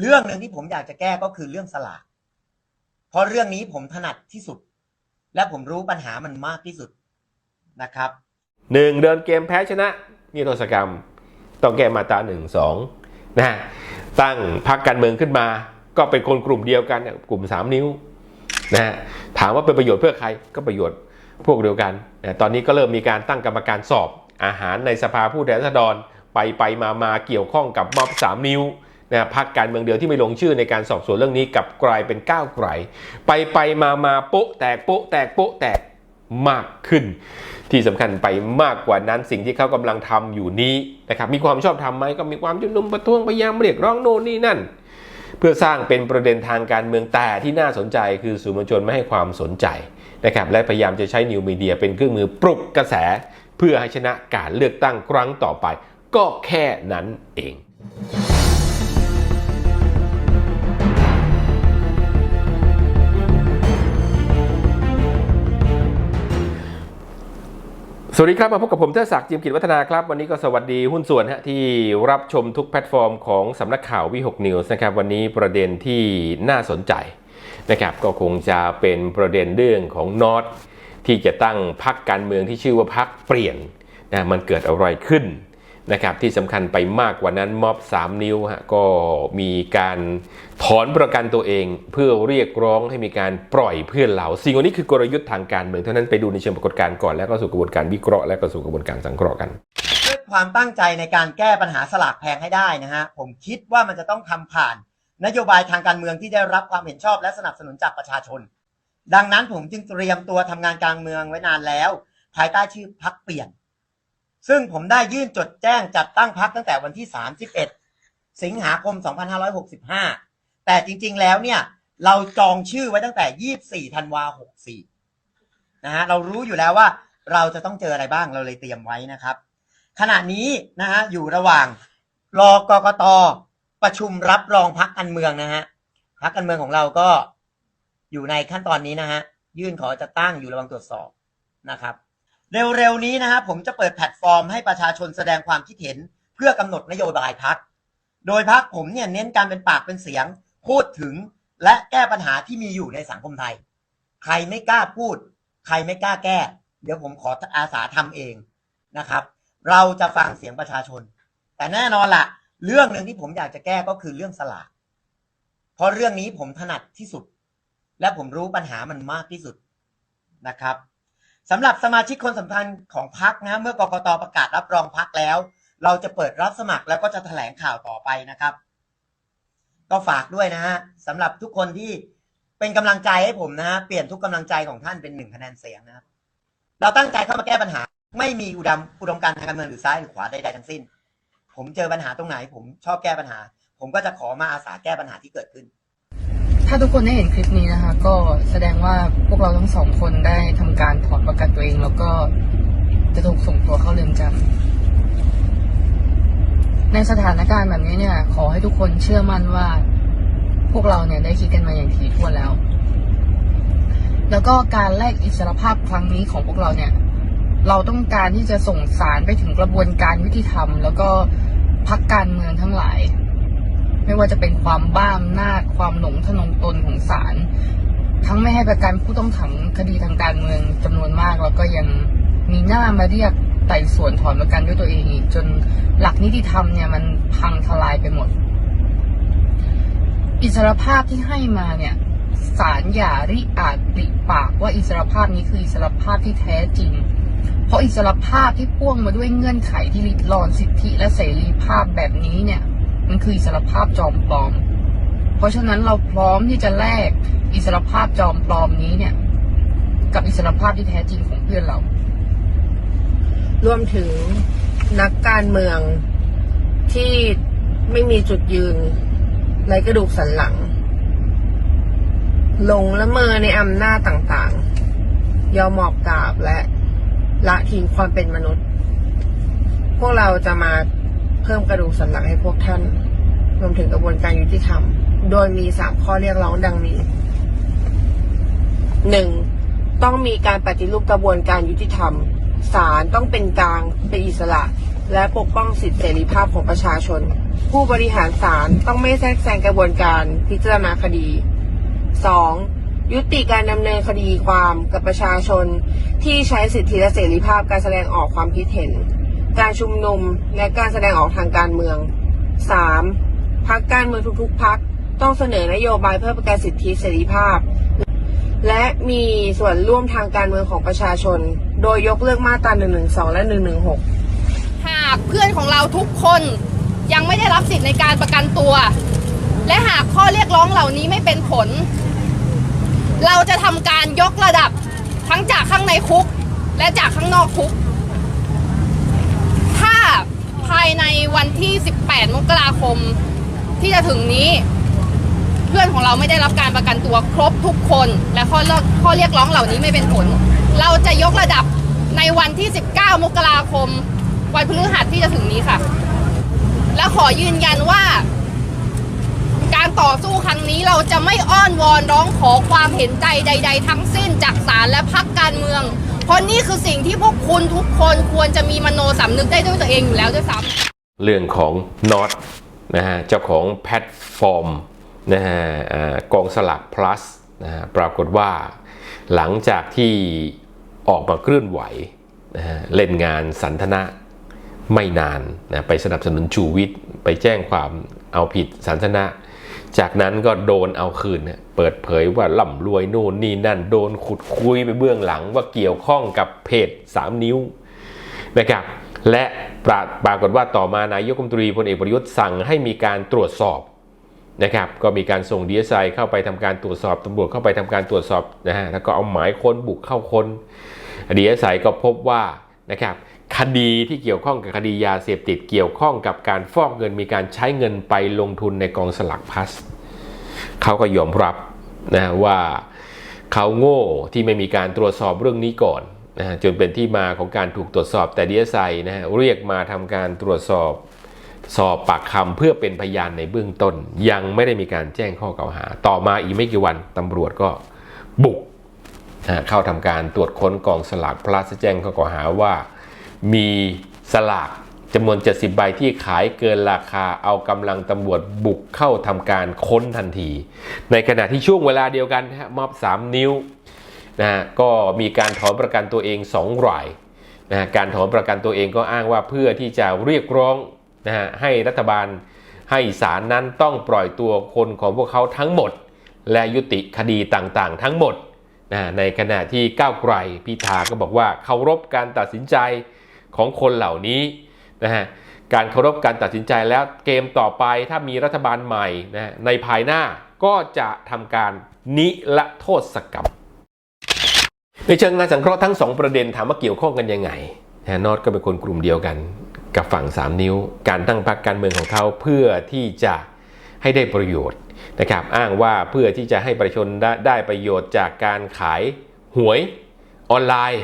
เรื่องหนึ่งที่ผมอยากจะแก้ก็คือเรื่องสลาก เพราะเรื่องนี้ผมถนัดที่สุด และผมรู้ปัญหามันมากที่สุดนะครับหนึ่งเดินเกมแพ้ชนะนิรโทษกรรม ต้องแก้มาตราหนึ่งสองนะตั้งพรรคการเมืองขึ้นมา ก็เป็นคนกลุ่มเดียวกันกลุ่ม 3 นิ้วนะฮะถามว่าเป็นประโยชน์เพื่อใครก็ประโยชน์พวกเดียวกันนะตอนนี้ก็เริ่มมีการตั้งกรรมการสอบอาหารในสภาผู้แทนราษฎรไปไปมามาเกี่ยวข้องกับม็อบสามนิ้ว นะพรรคการเมืองเดียวที่ไม่ลงชื่อในการสอบสวนเรื่องนี้กับกลายเป็นก้าวไกลไปไปมามาโป๊ะแตกโป๊ะแตกโป๊ะแตกมากขึ้น ที่สำคัญไปมากกว่านั้นสิ่งที่เขากำลังทำอยู่นี้นะครับมีความชอบธรรมไหมก็มีความชุนุมประท้วงพยายามเรียกร้องโน่นนี่นั่น เพื่อสร้างเป็นประเด็นทางการเมืองแต่ที่น่าสนใจคือสื่อมวลชนไม่ให้ความสนใจนะครับและพยายามจะใช้นิวมีเดียเป็นเครื่องมือปลุกกระแส เพื่อให้ชนะการเลือกตั้งครั้งต่อไป ก็แค่นั้นเอง สวัสดีครับ มาพบกับผมเทศศักดิ์จิมกิจวัฒนาครับ วันนี้ก็สวัสดีหุ้นส่วนฮะที่รับชมทุกแพลตฟอร์มของสำนักข่าววิหกนิวส์นะครับ วันนี้ประเด็นที่น่าสนใจนะครับ ก็คงจะเป็นประเด็นเรื่องของนอตที่จะตั้งพักการเมืองที่ชื่อว่าพักเปลี่ยนนะมันเกิดอะไรขึ้น นะครับที่สำคัญไปมากกว่านั้นม็อบ 3 นิ้วฮะก็มีการถอนประกันตัวเอง เพื่อเรียกร้องให้มีการปล่อยเพื่อนเหล่าสิ่งนี้คือกลยุทธ์ทางการเมืองเท่านั้นไปดูในเชิงปรากฏการณ์ก่อนแล้วก็สู่กระบวนการวิเคราะห์และก็สู่กระบวนการสังเคราะห์กันด้วยความตั้งใจในการแก้ปัญหาสลากแพงให้ได้นะฮะผมคิดว่ามันจะต้องทำผ่าน นโยบายทางการเมืองที่ได้รับความเห็นชอบและสนับสนุนจากประชาชน ดังนั้นผมจึงเตรียมตัวทำงานการเมืองไว้นานแล้ว ภายใต้ชื่อพักเปลี่ยน ซึ่งผมได้ยื่นจดแจ้งจัดตั้งพักตั้งแต่วันที่ 31 สิงหาคม 2565 แต่จริง ๆ แล้วเนี่ย เราจองชื่อไว้ตั้งแต่ 24 ธันวา 64 นะฮะ เรารู้อยู่แล้วว่าเราจะต้องเจออะไรบ้าง เราเลยเตรียมไว้นะครับ ขณะนี้นะฮะ อยู่ระหว่างรอกกต ประชุมรับรองพักการเมืองนะฮะ พักการเมืองของเราก็อยู่ในขั้นตอนนี้นะฮะ ยื่นขอจะตั้งอยู่ระหว่างตรวจสอบนะครับ เร็วๆนี้นะฮะผมจะเปิดแพลตฟอร์มให้ประชาชนแสดงความคิดเห็น เพื่อกำหนดนโยบายพัก โดยพักผมเนี่ยเน้นการเป็นปากเป็นเสียง พูดถึงและแก้ปัญหาที่มีอยู่ในสังคมไทย ใครไม่กล้าพูด ใครไม่กล้าแก้ เดี๋ยวผมขออาสาทำเองนะครับ เราจะฟังเสียงประชาชน แต่แน่นอนละเรื่องหนึ่งที่ผมอยากจะแก้ก็คือเรื่องสลากเพราะเรื่องนี้ผมถนัดที่สุด และผมรู้ปัญหามันมากที่สุดนะครับ สำหรับสมาชิกคนสำคัญของพักนะเมื่อกกตประกาศรับรองพักแล้ว เราจะเปิดรับสมัครแล้วก็จะแถลงข่าวต่อไปนะครับ ก็ฝากด้วยนะฮะสำหรับทุกคนที่เป็นกำลังใจให้ผมนะฮะเปลี่ยนทุกกำลังใจของท่านเป็นหนึ่งคะแนนเสียงนะครับ เราตั้งใจเข้ามาแก้ปัญหา ไม่มีอุดมอุดมการทางการเมืองหรือซ้ายหรือขวาใดๆทั้งสิ้น ผมเจอปัญหาตรงไหน ผมชอบแก้ปัญหา ผมก็จะขอมาอาสาแก้ปัญหาที่เกิดขึ้น ถ้าทุกคนได้เห็นคลิปนี้นะคะ ก็แสดงว่าพวกเราทั้งสองคนได้ทำการถอนประกันตัวเอง แล้วก็จะถูกส่งตัวเข้าเรือนจำในสถานการณ์แบบนี้เนี่ย ขอให้ทุกคนเชื่อมั่นว่า พวกเราเนี่ยได้คิดกันมาอย่างถี่ถ้วนแล้ว แล้วก็การแลกอิสรภาพครั้งนี้ของพวกเราเนี่ย เราต้องการที่จะส่งสารไปถึงกระบวนการยุติธรรม แล้วก็พักการเมืองทั้งหลาย ไม่ว่าจะเป็นความบ้าอำนาจความหลงทะนงตนของศาลทั้งไม่ให้ประกันผู้ต้องขังคดีทางการเมืองจำนวนมาก แล้วก็ยังมีหน้ามาเรียกไต่สวนถอนประกันด้วยตัวเองอีกจนหลักนิติธรรมเนี่ยมันพังทลายไปหมด อิสรภาพที่ให้มาเนี่ยศาลอย่าริอาจปริปากว่าอิสรภาพนี้คืออิสรภาพที่แท้จริง เพราะอิสรภาพที่พ่วงมาด้วยเงื่อนไขที่ริดรอนสิทธิและเสรีภาพแบบนี้เนี่ย มันคืออิสรภาพจอมปลอม เพราะฉะนั้นเราพร้อมที่จะแลกอิสรภาพจอมปลอมนี้เนี่ย กับอิสรภาพที่แท้จริงของเพื่อนเรา รวมถึงนักการเมืองที่ไม่มีจุดยืนในกระดูกสันหลัง ลงละเมอในอำนาจต่างๆ ยอมหมอบกราบและละทิ้งความเป็นมนุษย์ พวกเราจะมา เพิ่มกระดูกสันหลังให้พวกท่าน รวมถึงกระบวนการยุติธรรม โดยมีสามข้อเรียกร้องดังนี้หนึ่งต้องมีการปฏิรูปกระบวนการยุติธรรมศาลต้องเป็นกลางเป็นอิสระ และปกป้องสิทธิเสรีภาพของประชาชน ผู้บริหารศาลต้องไม่แทรกแซงกระบวนการพิจารณาคดี 2. ยุติการดำเนินคดีความกับประชาชน ที่ใช้สิทธิและเสรีภาพการแสดงออกความคิดเห็น การชุมนุมและการแสดงออกทางการเมือง 3. พักการเมืองทุกๆพักต้องเสนอนโยบายเพื่อประกันสิทธิเสรีภาพ และมีส่วนร่วมทางการเมืองของประชาชน โดยยกเลิกมาตรา112 และ 116 หากเพื่อนของเราทุกคนยังไม่ได้รับสิทธิในการประกันตัว และหากข้อเรียกร้องเหล่านี้ไม่เป็นผล เราจะทำการยกระดับทั้งจากข้างในคุก และจากข้างนอกคุก ภายในวันที่ 18 มกราคม ที่จะถึงนี้ เพื่อนของเราไม่ได้รับการประกันตัวครบทุกคน และข้อเรียกข้อเรียกร้องเหล่านี้ไม่เป็นผล เราจะยกระดับในวันที่ 19 มกราคม วันพฤหัสที่จะถึงนี้ค่ะ และขอยืนยันว่า การต่อสู้ครั้งนี้เราจะไม่อ้อนวอนร้องขอความเห็นใจใด ๆ ทั้งสิ้นจากศาลและพักการเมือง เพราะนี่คือสิ่งที่พวกคุณทุกคนควรจะมีมโนสำนึกได้ด้วยตัวเองอยู่แล้วด้วยซ้ำเรื่องของน็อตนะฮะเจ้าของแพลตฟอร์มนะฮะกองสลาก plus นะฮะปรากฏว่าหลังจากที่ออกมาเคลื่อนไหวนะฮะเล่นงานสันทนะไม่นานนะไปสนับสนุนชูวิทย์ไปแจ้งความเอาผิดสันทนะ จากนั้นก็โดนเอาคืนเนี่ยเปิดเผยว่าล่ำรวยโน่นนี่นั่นโดนขุดคุยไปเบื้องหลังว่าเกี่ยวข้องกับเพจ 3 นิ้วนะครับและปราปรากฏว่าต่อมานายกรัฐมนตรีพลเอกประยุทธ์สั่งให้มีการตรวจสอบนะครับก็มีการส่งดีเอสไอเข้าไปทำการตรวจสอบตำรวจเข้าไปทำการตรวจสอบนะฮะแล้วก็เอาหมายค้นบุกเข้าค้นดีเอสไอก็พบว่านะครับ คดีที่เกี่ยวข้องกับคดียาเสพติดเกี่ยวข้องกับการฟอกเงินมีการใช้เงินไปลงทุนในกองสลักพลัสเขาก็ยอมรับนะว่าเขาโง่ที่ไม่มีการตรวจสอบเรื่องนี้ก่อนนะจนเป็นที่มาของการถูกตรวจสอบแต่ดีเอสไอนะฮะเรียกมาทำการตรวจสอบสอบปากคำเพื่อเป็นพยานในเบื้องต้น ยังไม่ได้มีการแจ้งข้อกล่าวหา ต่อมาอีกไม่กี่วันตำรวจก็บุกนะเข้าทำการตรวจค้นกองสลากพลัสแจ้งข้อกล่าวหาว่า มีสลากจำนวน 70 ใบที่ขายเกินราคาเอากำลังตำรวจบุกเข้าทำการค้นทันที ในขณะที่ช่วงเวลาเดียวกันนะฮะมอบ 3 นิ้วนะฮะก็มีการถอนประกันตัวเอง 2 รายนะฮะการถอนประกันตัวเองก็อ้างว่าเพื่อที่จะเรียกร้องนะฮะให้รัฐบาลให้ศาลนั้นต้องปล่อยตัวคนของพวกเขาทั้งหมด และยุติคดีต่างๆ ทั้งหมดนะฮะในขณะที่ก้าวไกลพิธาก็บอกว่าเคารพการตัดสินใจ ของคนเหล่านี้นะฮะการเคารพการตัดสินใจแล้วเกมต่อไปถ้ามีรัฐบาลใหม่นะในภายหน้าก็จะทำการนิรโทษกรรม ในเชิงงานสังเคราะห์ทั้งสองประเด็นถามว่าเกี่ยวข้องกันยังไงนะนอตก็เป็นคนกลุ่มเดียวกัน กับฝั่ง 3 นิ้ว การตั้งพรรคการเมืองของเขาเพื่อที่จะให้ได้ประโยชน์นะครับอ้างว่าเพื่อที่จะให้ประชาชนได้ประโยชน์จากการขายหวยออนไลน์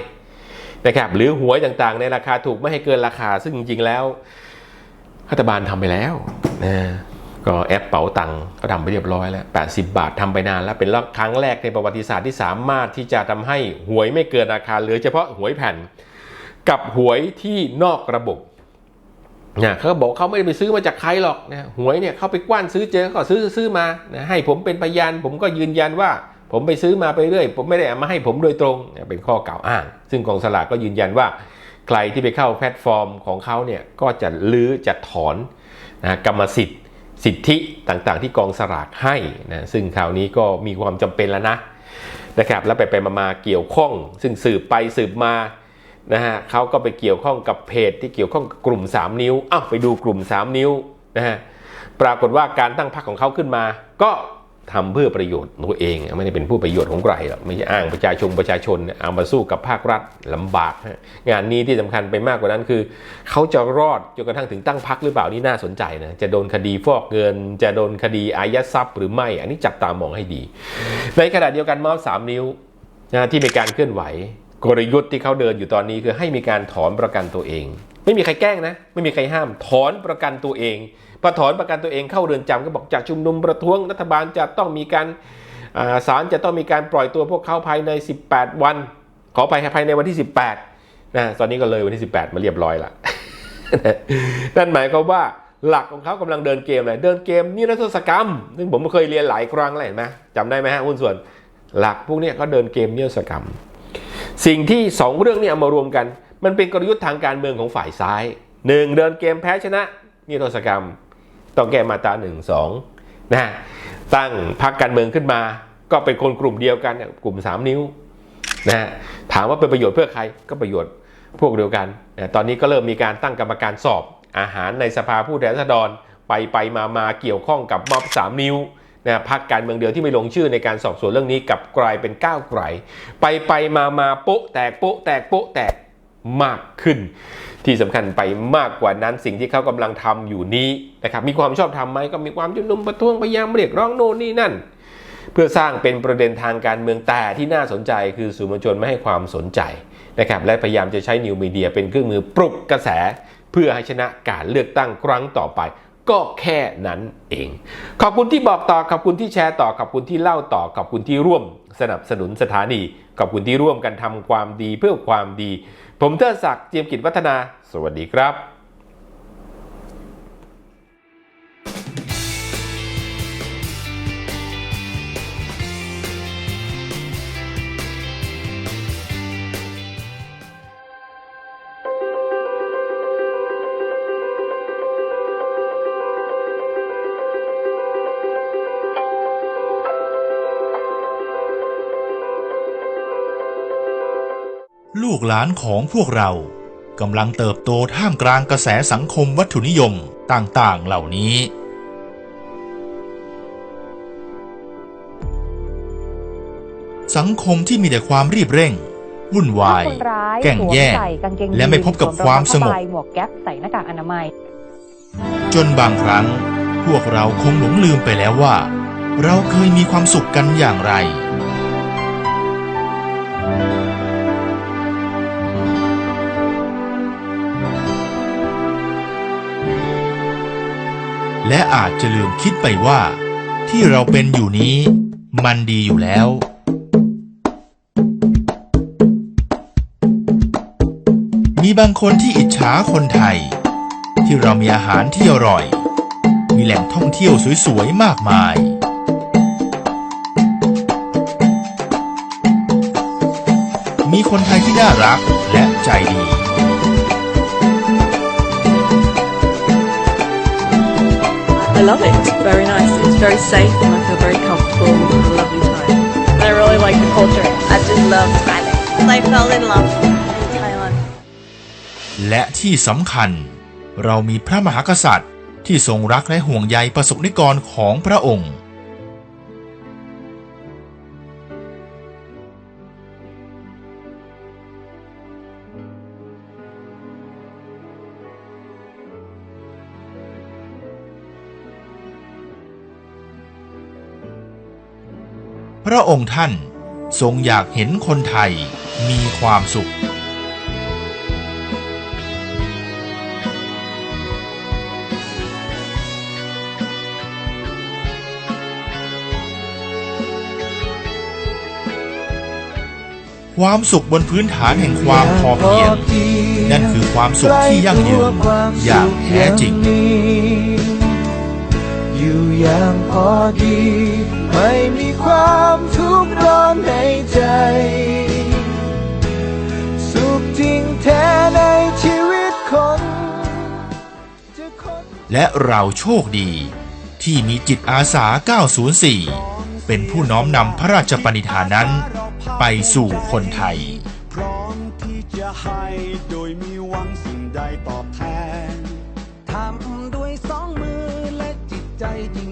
นะครับหรือหวยต่างๆ ในราคาถูกไม่ให้เกินราคา ซึ่งจริงๆแล้วรัฐบาลทำไปแล้วนะก็แอปเป๋าตังค์ก็ทำไปเรียบร้อยแล้ว 80 บาททำไปนานแล้วเป็นครั้งแรกในประวัติศาสตร์ที่สามารถที่จะทำให้หวยไม่เกินราคาเหลือเฉพาะหวยแผ่น กับหวยที่นอกระบบนะเขาบอกเขาไม่ได้ไปซื้อมาจากใครหรอกนะหวยเนี่ยเขาไปกว้านซื้อเจอก็ซื้อซื้อมานะให้ผมเป็นพยานผมก็ยืนยันว่า ผมไปซื้อมาไปเรื่อย ผมไม่ได้เอามาให้ผมโดยตรงเป็นข้อกล่าวอ้าง ซึ่งกองสลากก็ยืนยันว่า ใครที่ไปเข้าแพลตฟอร์มของเขาเนี่ยก็จะลื้อจะถอนนะกรรมสิทธิ์ สิทธิต่างๆ ที่กองสลากให้นะซึ่งคราวนี้ก็มีความจำเป็นแล้วนะนะครับแล้วไปไปมาเกี่ยวข้อง ซึ่งสืบไปสืบมานะฮะเขาก็ไปเกี่ยวข้องกับเพจที่เกี่ยวข้องกับกลุ่ม 3 นิ้วอ้าวไปดูกลุ่ม 3 นิ้วนะฮะปรากฏว่าการตั้งพรรคของเขาขึ้นมา ก็ ทำเพื่อประโยชน์ตัวเองไม่ได้เป็นผู้ประโยชน์ของใครหรอกไม่ใช่อ้างประชาชนประชาชนเอามาสู้กับภาครัฐลำบาก งานนี้ที่สำคัญไปมากกว่านั้นคือ เขาจะรอดจนกระทั่งถึงตั้งพรรคหรือเปล่านี่น่าสนใจนะจะโดนคดีฟอกเงิน จะโดนคดีอายัดทรัพย์หรือไม่ อันนี้จับตามองให้ดี ในขณะเดียวกันมอบสามนิ้วนะที่มีการเคลื่อนไหว กลยุทธ์ที่เขาเดินอยู่ตอนนี้คือให้มีการถอนประกันตัวเอง ไม่มีใครแกล้งนะ ไม่มีใครห้าม ถอนประกันตัวเองพอถอนประกันตัวเองเข้าเรือนจำก็บอกจะชุมนุมประท้วงรัฐบาลจะต้องมีการอ่าศาลจะต้องมีการปล่อยตัวพวกเขาภายใน 18 วัน ขอไปภายในวันที่ 18นะตอนนี้ก็เลยวันที่ 18 มาเรียบร้อยละนั่นหมายความว่าหลักของเขากำลังเดินเกมอะไรเดินเกมนิรโทษกรรม ซึ่งผมเคยเรียนหลายครั้งแล้วเห็นไหมจำได้ไหมฮะหุ้นส่วนหลักพวกนี้ยก็เดินเกมนิรโทษกรรม สิ่งที่สองเรื่องนี้เอามารวมกัน มันเป็นกลยุทธ์ทางการเมืองของฝ่ายซ้ายหนึ่งเดินเกมแพ้ชนะนิรโทษกรรม ต้องแก้มาตราหนึ่งสองนะตั้งพรรคการเมืองขึ้นมา ก็เป็นคนกลุ่มเดียวกันกลุ่ม 3 นิ้วนะถามว่าเป็นประโยชน์เพื่อใครก็ประโยชน์พวกเดียวกันนะตอนนี้ก็เริ่มมีการตั้งกรรมการสอบอาหารในสภาผู้แทนราษฎรไปไปมามาเกี่ยวข้องกับม็อบสามนิ้วนะพรรคการเมืองเดียวที่ไม่ลงชื่อในการสอบสวนเรื่องนี้กับกลายเป็นก้าวไกลไปไปมามาโป๊ะแตกโป๊ะแตกโป๊ะแตก มากขึ้น ที่สำคัญไปมากกว่านั้นสิ่งที่เขากำลังทำอยู่นี้นะครับมีความชอบธรรมไหมก็มีความชุนุมประท้วงพยายามเรียกร้องโน่นนี่นั่น เพื่อสร้างเป็นประเด็นทางการเมืองแต่ที่น่าสนใจคือสื่อมวลชนไม่ให้ความสนใจนะครับและพยายามจะใช้นิวมีเดียเป็นเครื่องมือปลุกกระแส เพื่อให้ชนะการเลือกตั้งครั้งต่อไปก็แค่นั้นเอง ขอบคุณที่บอกต่อ ขอบคุณที่แชร์ต่อ ขอบคุณที่เล่าต่อ ขอบคุณที่ร่วม สนับสนุนสถานี ขอบคุณที่ร่วมกันทำความดีเพื่อความดี ผมเทอศักดิ์เจียมกิจวัฒนา สวัสดีครับ กหลานของพวกเรากำลังเติบโตท่ามกลางกระแสสังคมวัตถุนิยมต่างๆเหล่านี้ สังคมที่มีแต่ความรีบเร่ง วุ่นวายคนร้ายแก่งแย่งสวมใส่กางเกงยีนและไม่พบกับความสงบวมรอเท้าผ้ใหมวกแก๊ปใส่หน้ากากอนามัย จนบางครั้ง พวกเราคงหลงลืมไปแล้วว่า เราเคยมีความสุขกันอย่างไร และอาจจะลืมคิดไปว่า ที่เราเป็นอยู่นี้มันดีอยู่แล้ว มีบางคนที่อิจฉาคนไทย ที่เรามีอาหารที่อร่อย มีแหล่งท่องเที่ยวสวยๆมากมายมีคนไทยที่น่ารักและใจดี love it. It's very nice. It's very safe and I feel very comfortable and a lovely time. And I really like the culture. I just love Thailand. I fell in love with Thailand. และที่สำคัญ เรามีพระมหากษัตริย์ที่ทรงรักและห่วงใยประสบนิกรของพระองค์ ระองค์ท่านทรงอยากเห็นคนไทยมีความสุขความสุขบนพื้นฐานแห่งความพอเพียงนั่นคือความสุขที่ยั่งยืนอย่างแท้จริง อยู่อย่างพอดี ไม่มีความทุกข์ร้อนในใจ สุขจริงแท้ในชีวิตคนจะคน และเราโชคดี ที่มีจิตอาสา 904 เป็นผู้น้อมนำพระราชปณิธานนั้น ไปสู่คนไทย พร้อมที่จะให้โดยมีหวังสิ่งใดตอบแทนทำด้วยสองมือและจิตใจยิ่ง